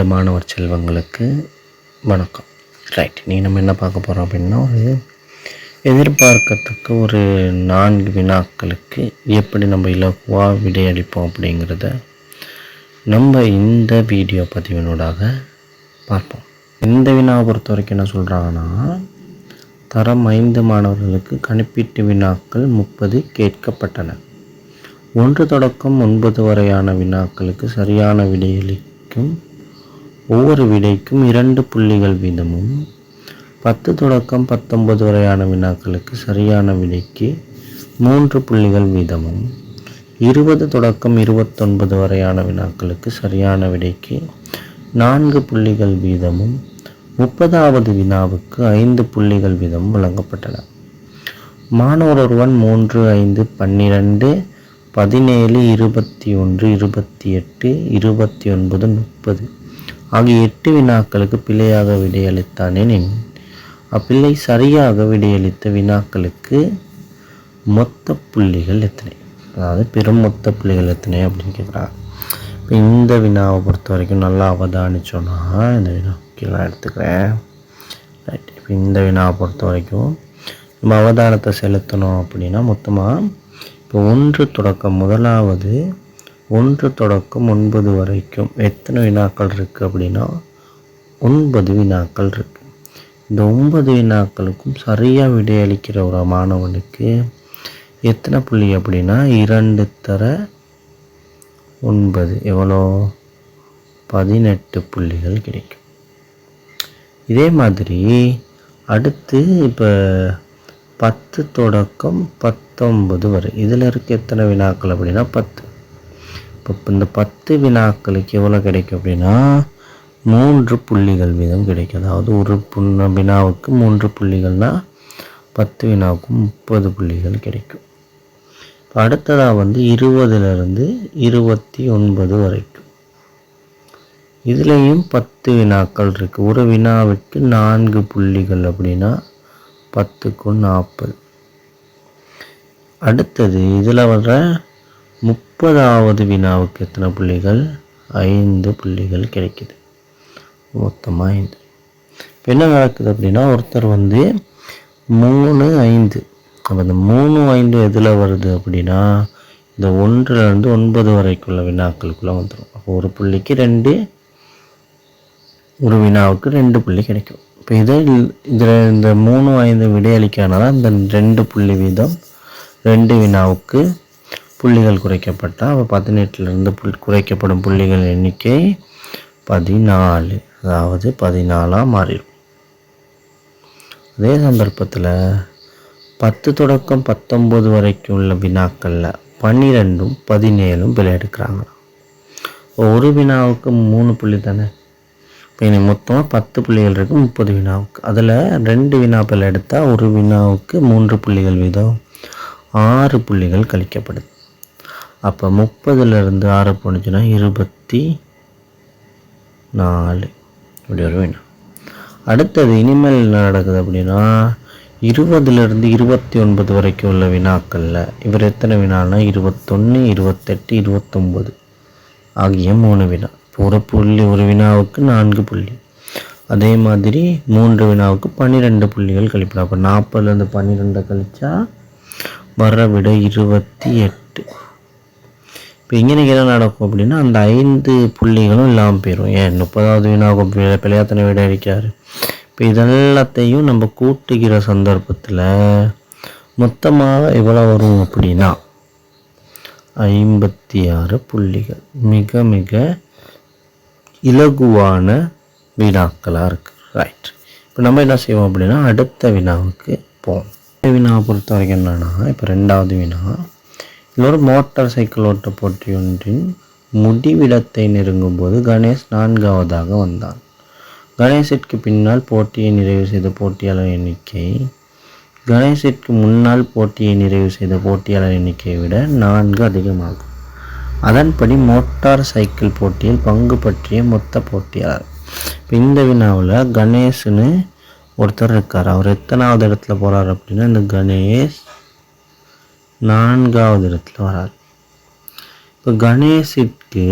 இந்த மாணவர் செல்வங்களுக்கு வணக்கம். ரைட் நீ நம்ம என்ன பார்க்க போகிறோம் அப்படின்னா ஒரு எதிர்பார்க்கத்தக்க ஒரு நான்கு வினாக்களுக்கு எப்படி நம்ம இலகுவாக விடையளிப்போம் அப்படிங்கிறத நம்ம இந்த வீடியோ பதிவினூடாக பார்ப்போம். இந்த வினாவை பொறுத்த வரைக்கும் என்ன சொல்கிறாங்கன்னா தரம் ஐந்து மாணவர்களுக்கு கணிப்பீட்டு வினாக்கள் முப்பது கேட்கப்பட்டன. ஒன்று தொடக்கம் ஒன்பது வரையான வினாக்களுக்கு சரியான விடையளிக்கும் ஒவ்வொரு விடைக்கும் இரண்டு புள்ளிகள் வீதமும். பத்து தொடக்கம் பத்தொன்பது வரையான வினாக்களுக்கு சரியான விடைக்கு மூன்று புள்ளிகள் வீதமும். இருபது தொடக்கம் இருபத்தொன்பது வரையான வினாக்களுக்கு சரியான விடைக்கு நான்கு புள்ளிகள் வீதமும். முப்பதாவது வினாவுக்கு ஐந்து புள்ளிகள் வீதமும் வழங்கப்பட்டன. மாணவர் ஒருவன் மூன்று ஐந்து பன்னிரெண்டு பதினேழு இருபத்தி ஒன்று இருபத்தி எட்டு இருபத்தி ஒன்பது முப்பது. ஆகிய எட்டு வினாக்களுக்கு பிழையாக விடையளித்தானேன் அப்பிள்ளை சரியாக விடையளித்த வினாக்களுக்கு மொத்த புள்ளிகள் எத்தனை? அதாவது பெரும் மொத்த புள்ளிகள் எத்தனை அப்படின்னு கேட்குறாங்க இப்போ இந்த வினாவை பொறுத்த வரைக்கும் நல்லா அவதானிச்சோன்னா இந்த வினா கீழே எடுத்துக்கிறேன். ரைட் இப்போ இந்த வினாவை பொறுத்த வரைக்கும் நம்ம அவதானத்தை செலுத்தணும் அப்படின்னா மொத்தமாக இப்போ ஒன்று தொடக்கம் முதலாவது ஒன்று தொடக்கம் ஒன்பது வரைக்கும். எத்தனை வினாக்கள் இருக்குது அப்படின்னா ஒன்பது வினாக்கள் இருக்குது இந்த ஒன்பது வினாக்களுக்கும் சரியாக விடையளிக்கிற ஒரு மாணவனுக்கு எத்தனை புள்ளி அப்படின்னா இரண்டு தர ஒன்பது. எவ்வளோ? பதினெட்டு புள்ளிகள் கிடைக்கும். இதே மாதிரி அடுத்து இப்போ பத்து தொடக்கம் பத்தொன்பது வரை. இதில் இருக்க எத்தனை வினாக்கள் அப்படின்னா பத்து. இப்போ இந்த பத்து வினாக்களுக்கு எவ்வளோ கிடைக்கும் அப்படின்னா மூன்று புள்ளிகள் வீதம் கிடைக்கும். அதாவது ஒரு புண்ண வினாவுக்கு மூன்று புள்ளிகள்னால் பத்து வினாவுக்கு முப்பது புள்ளிகள் கிடைக்கும். இப்போ அடுத்ததாக வந்து இருபதுலேருந்து இருபத்தி ஒன்பது வரைக்கும். இதுலேயும் பத்து வினாக்கள் இருக்குது ஒரு வினாவுக்கு நான்கு புள்ளிகள் அப்படின்னா பத்துக்கும் நாற்பது. அடுத்தது இதில் வர்ற முப்பதாவது வினாவுக்கு எத்தனை புள்ளிகள்? ஐந்து புள்ளிகள் கிடைக்குது. மொத்தமாக ஐந்து. இப்போ என்ன நடக்குது அப்படின்னா ஒருத்தர் வந்து மூணு ஐந்து. அப்போ இந்த மூணு ஐந்து எதில் வருது அப்படின்னா இந்த ஒன்றுலேருந்து ஒன்பது வரைக்குள்ள வினாக்களுக்குள்ளே வந்துடும் அப்போ ஒரு புள்ளிக்கு ரெண்டு ஒரு வினாவுக்கு ரெண்டு புள்ளி கிடைக்கும். இப்போ இதை இதில் இந்த மூணு ஐந்து விடையளிக்கானால் இந்த ரெண்டு புள்ளி வீதம் ரெண்டு வினாவுக்கு புள்ளிகள் குறைக்கப்பட்டால் அப்போ பதினெட்டுலேருந்து புல் குறைக்கப்படும் புள்ளிகள் எண்ணிக்கை பதினாலு. அதாவது பதினாலாக மாறிடும். அதே சந்தர்ப்பத்தில் பத்து தொடக்கம் பத்தொம்போது வரைக்கும் உள்ள வினாக்களில் பன்னிரெண்டும் பதினேழும் பிழை எடுக்கிறாங்க. ஒரு வினாவுக்கு மூணு புள்ளி தானே? இப்போ இனி மொத்தமாக பத்து புள்ளிகள் இருக்குது முப்பது வினாவுக்கு. அதில் ரெண்டு வினாக்கள் எடுத்தால் ஒரு வினாவுக்கு மூன்று புள்ளிகள் வீதம் ஆறு புள்ளிகள் கழிக்கப்படுது. அப்போ முப்பதுலேருந்து ஆறு போணுச்சுன்னா இருபத்தி நாலு. இப்படி ஒரு வினா அடுத்தது இனிமேல் என்ன நடக்குது அப்படின்னா இருபதுலேருந்து இருபத்தி ஒன்பது வரைக்கும் உள்ள வினாக்களில் இவர் எத்தனை வினானா இருபத்தொன்று இருபத்தெட்டு இருபத்தொம்பது ஆகிய மூணு வினா. ஒரு புள்ளி ஒரு வினாவுக்கு நான்கு புள்ளி. அதே மாதிரி மூன்று வினாவுக்கு பன்னிரெண்டு புள்ளிகள் கழிப்பலாம் அப்போ நாற்பதுலேருந்து பன்னிரெண்டை கழிச்சா வர விட இருபத்தி எட்டு. இப்போ இங்கே என்ன நடக்கும் அப்படின்னா அந்த ஐந்து புள்ளிகளும் இல்லாமல் போயிடும் ஏன்? முப்பதாவது வினாவுக்கு பிள்ளையாத்தனை விட அடிக்கிறார் இப்போ இதெல்லாத்தையும் நம்ம கூட்டுகிற சந்தர்ப்பத்தில் மொத்தமாக எவ்வளோ வரும் அப்படின்னா ஐம்பத்தி ஆறு புள்ளிகள். மிக மிக இலகுவான வினாக்களாக இருக்குது ரைட் இப்போ நம்ம என்ன செய்வோம் அப்படின்னா அடுத்த வினாவுக்கு போவோம். வினாவை பொறுத்த வரைக்கும் என்னென்னா இப்போ ரெண்டாவது வினா இன்னொரு மோட்டார் சைக்கிள் ஓட்ட போட்டி ஒன்றின் முடிவிடத்தை நெருங்கும்போது கணேஷ் நான்காவதாக வந்தான். கணேஷிற்கு பின்னால் போட்டியை நிறைவு செய்த போட்டியாளர் எண்ணிக்கை கணேஷிற்கு முன்னால் போட்டியை நிறைவு செய்த போட்டியாளர் எண்ணிக்கையை விட நான்கு அதிகமாகும். அதன்படி மோட்டார் சைக்கிள் போட்டியில் பங்கு பற்றிய மொத்த போட்டியாளர். இப்போ இந்த வினாவில் கணேஷ்னு ஒருத்தர் இருக்கார். அவர் எத்தனாவது இடத்துல போகிறார் அப்படின்னா இந்த கணேஷ் நான்காவது இடத்துல வரார். இப்போ கணேஷிற்கு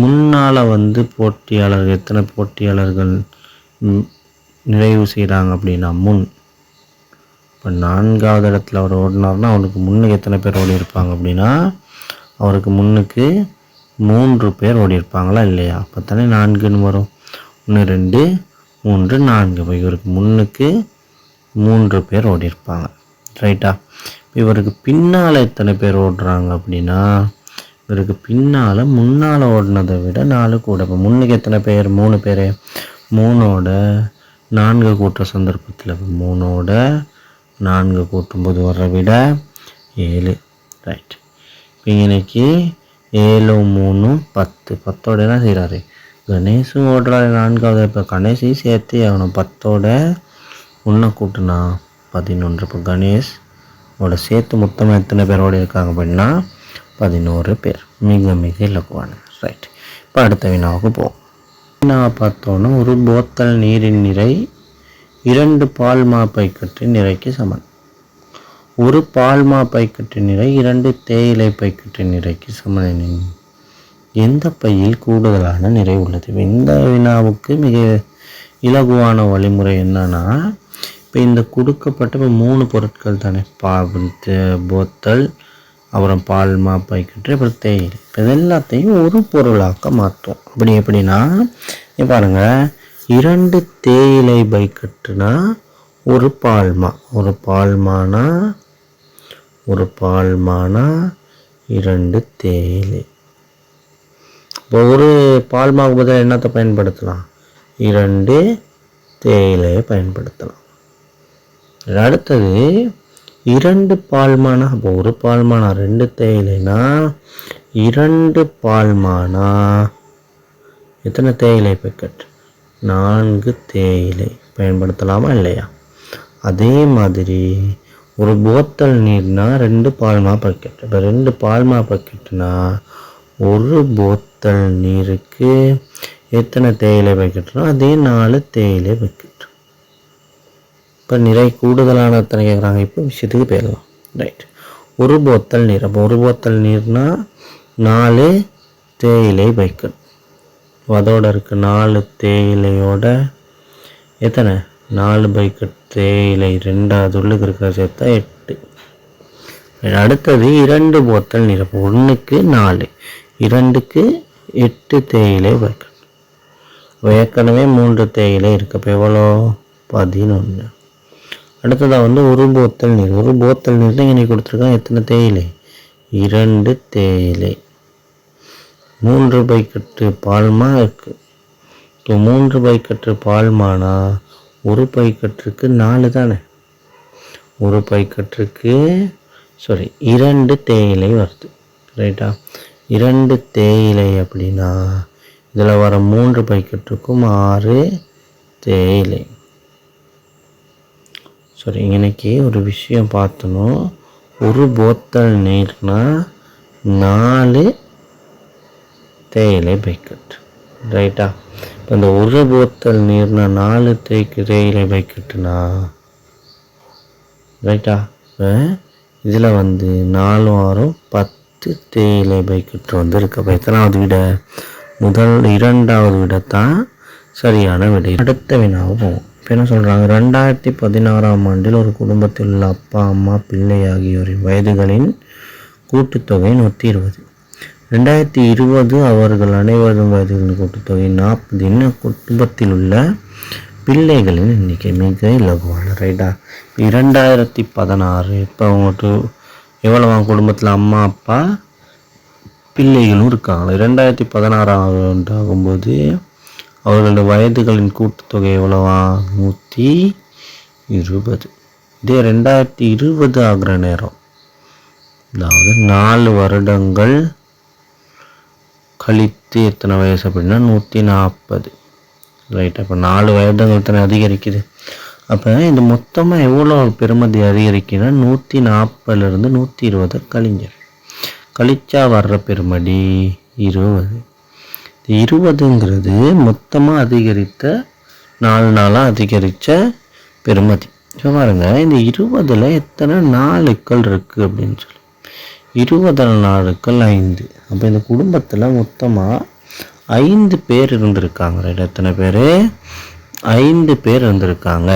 முன்னால் வந்து போட்டியாளர்கள் எத்தனை போட்டியாளர்கள் நிறைவு செய்கிறாங்க அப்படின்னா முன். இப்போ நான்காவது இடத்துல அவர் ஓடினார்னா அவருக்கு முன்னுக்கு எத்தனை பேர் ஓடி இருப்பாங்க அப்படின்னா அவருக்கு முன்னுக்கு மூன்று பேர் ஓடி இருப்பாங்களா இல்லையா? அப்போ தானே நான்குன்னு வரும். ஒன்று ரெண்டு மூன்று நான்கு. இப்போ இவருக்கு முன்னுக்கு மூன்று பேர் ஓடி இருப்பாங்க ரைட்டா? இவருக்கு பின்னால் எத்தனை பேர் ஓடுறாங்க அப்படின்னா இவருக்கு பின்னால் முன்னால் ஓடினதை விட நாலு கூட. இப்போ முன்னுக்கு எத்தனை பேர்? மூணு பேர். மூணோட நான்கு கூட்டுற சந்தர்ப்பத்தில் மூணோட நான்கு கூட்டும்போது வர்ற விட ஏழு. ரைட் இப்போ இன்னைக்கு ஏழு மூணு பத்து. பத்தோட என்ன செய்கிறாரு கணேஷும் ஓடுறாரு நான்காவது. இப்போ கணேஷையும் சேர்த்து ஆகணும். பத்தோட ஒன்றை கூட்டினா பதினொன்று. இப்போ கணேஷ் ஓட சேர்த்து மொத்தமாக எத்தனை பேரோட இருக்காங்க அப்படின்னா பதினோரு பேர். மிக மிக இலக்குவானது ரைட் இப்போ அடுத்த வினாவுக்கு போவோம். வினாவை பார்த்தோன்னா ஒரு போத்தல் நீரின் நிறை இரண்டு பால்மா பைக்கட்டு நிறைக்கு சமன். ஒரு பால்மா பைக்கட்டு நிறை இரண்டு தேயிலை பைக்கட்டு நிறைக்கு சமன் எந்த பையில் கூடுதலான நிறை உள்ளது? இந்த வினாவுக்கு மிக இலகுவான வழிமுறை என்னன்னா இப்போ இந்த கொடுக்கப்பட்ட இப்போ மூணு பொருட்கள் தானே. பா தே- போத்தல் அப்புறம் பால்மா பைக்கட்டு அப்புறம் தேயிலை. இப்போ எல்லாத்தையும் ஒரு பொருளாக்க மாற்றும் அப்படி எப்படின்னா இங்க பாருங்கள் இரண்டு தேயிலை பைக்கட்டுனா ஒரு பால்மா ஒரு பால்மானா ஒரு பால்மானா இரண்டு தேயிலை. இப்போ ஒரு பால்மாவுக்கு பதிலாக என்னத்தை பயன்படுத்தலாம்? இரண்டு தேயிலையை பயன்படுத்தலாம். அடுத்தது இரண்டு பால்மானா அப்போ ஒரு பால்மானா ரெண்டு தேயிலைனா இரண்டு பால்மானா எத்தனை தேயிலை பேக்கெட் நான்கு தேயிலை. பயன்படுத்தலாமா இல்லையா? அதே மாதிரி ஒரு போத்தல் நீர்னா ரெண்டு பால்மா பக்கெட் இப்போ ரெண்டு பால்மா பக்கெட்னா ஒரு போத்தல் நீருக்கு எத்தனை தேயிலை பக்கெட்னா அதே நாலு தேயிலை பக்கெட் இப்போ நிறை கூடுதலான எத்தனை கேட்குறாங்க இப்போ விஷயத்துக்கு போயிடலாம். ரைட் ஒரு போத்தல் நீர். அப்போ ஒரு போத்தல் நீர்னால் நாலு தேயிலை வைக்கணும். அதோட இருக்கு நாலு தேயிலையோட எத்தனை? நாலு பைக்கெட் தேயிலை. ரெண்டாவது உள்ளுக்கு இருக்கிற சேர்த்தா எட்டு. அடுத்தது இரண்டு போத்தல் நீர். அப்போ ஒன்றுக்கு நாலு. இரண்டுக்கு எட்டு தேயிலை வைக்கணும். ஏற்கனவே மூன்று தேயிலை இருக்கப்போ எவ்வளோ? பதினொன்று அடுத்ததாக வந்து ஒரு போத்தல் நீர். ஒரு போத்தல் நீர் இங்கே கொடுத்துருக்காங்க எத்தனை தேயிலை? இரண்டு தேயிலை. மூன்று பைக்கெட்டு பால்மா இருக்குது இப்போ மூன்று பைக்கட்டு பால்மானா ஒரு பைக்கட்டுக்கு நாலு தானே? ஒரு பைக்கட்டுக்கு சாரி இரண்டு தேயிலை வருது. ரைட்டா இரண்டு தேயிலை அப்படின்னா இதில் வர மூன்று பைக்கெட்டுக்கும் ஆறு தேயிலை. சரி இன்றைக்கி ஒரு விஷயம் பார்த்தணும். ஒரு போத்தல் நீர்னா நாலு தேயிலை பைக்கெட் ரைட்டா இப்போ இந்த ஒரு போத்தல் நீர்னா நாலு தேய்க்கு தேயிலை பைக்கெட்டுனா ரைட்டா இதில் வந்து நாலு வாரம் பத்து தேயிலை பைக்கெட்டு வந்து இருக்கு. அப்போ எத்தனாவது விட? முதல் இரண்டாவது விட தான் சரியான விடை. அடுத்த வினாவை போவோம். இப்போ என்ன சொல்கிறாங்க ரெண்டாயிரத்தி பதினாறாம் ஆண்டில் ஒரு குடும்பத்தில் உள்ள அப்பா அம்மா பிள்ளை ஆகியோரின் வயதுகளின் கூட்டுத்தொகை நூற்றி இருபது. ரெண்டாயிரத்தி இருபது அவர்கள் அனைவரும் வயதுகளின் கூட்டுத்தொகை நாற்பது என்ன குடும்பத்தில் உள்ள பிள்ளைகளின் எண்ணிக்கை மிக இலகுவான ரைட்டா இரண்டாயிரத்தி பதினாறு இப்போ அவங்களுக்கு எவ்வளோ குடும்பத்தில் அம்மா அப்பா பிள்ளைகளும் இருக்காங்க. ரெண்டாயிரத்தி பதினாறாம் ஆண்டு ஆகும்போது அவர்களோட வயதுகளின் கூட்டுத்தொகை எவ்வளவா நூற்றி இருபது. இதே ரெண்டாயிரத்தி இருபது ஆகிற நேரம். அதாவது நாலு வருடங்கள் கழித்து எத்தனை வயசு அப்படின்னா நூற்றி நாற்பது ரைட் அப்போ நாலு வருடங்கள் எத்தனை அதிகரிக்குது? அப்போ இது மொத்தமாக எவ்வளோ பெருமதி அதிகரிக்குன்னா நூற்றி நாற்பதுலேருந்து நூற்றி இருபது கழிஞ்சர் கழிச்சா வர்ற பெருமதி இருபது. இருபதுங்கிறது மொத்தமாக அதிகரித்த நாலு நாளாக அதிகரித்த பெருமதி. இப்போ பாருங்க இந்த இருபதில் எத்தனை நாளுக்கள் இருக்குது அப்படின்னு சொல்லி. இருபது நாளுக்கள் ஐந்து. அப்போ இந்த குடும்பத்தில் மொத்தமாக ஐந்து பேர் இருந்திருக்காங்க. ரைட் எத்தனை பேர்? ஐந்து பேர் இருந்திருக்காங்க.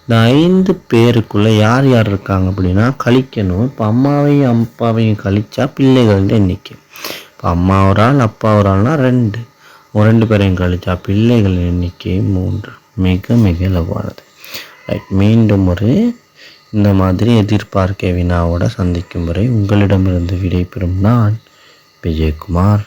இந்த ஐந்து பேருக்குள்ளே யார் யார் இருக்காங்க அப்படின்னா கழிக்கணும். இப்போ அம்மாவையும் அப்பாவையும் கழிச்சா பிள்ளைகள் எண்ணிக்கை. அம்மா ஒரு ஆள் அப்பா ஒரு ஆள்னா ரெண்டு. ஒரு ரெண்டு பேரையும் கழிச்சா பிள்ளைகளின் எண்ணிக்கை மூன்று. மிக மிக இலவானது ரைட் மீண்டும் ஒரு இந்த மாதிரி எதிர்பார்க்க வினாவோட சந்திக்கும் வரை உங்களிடமிருந்து விடைபெறும் நான் விஜயகுமார்.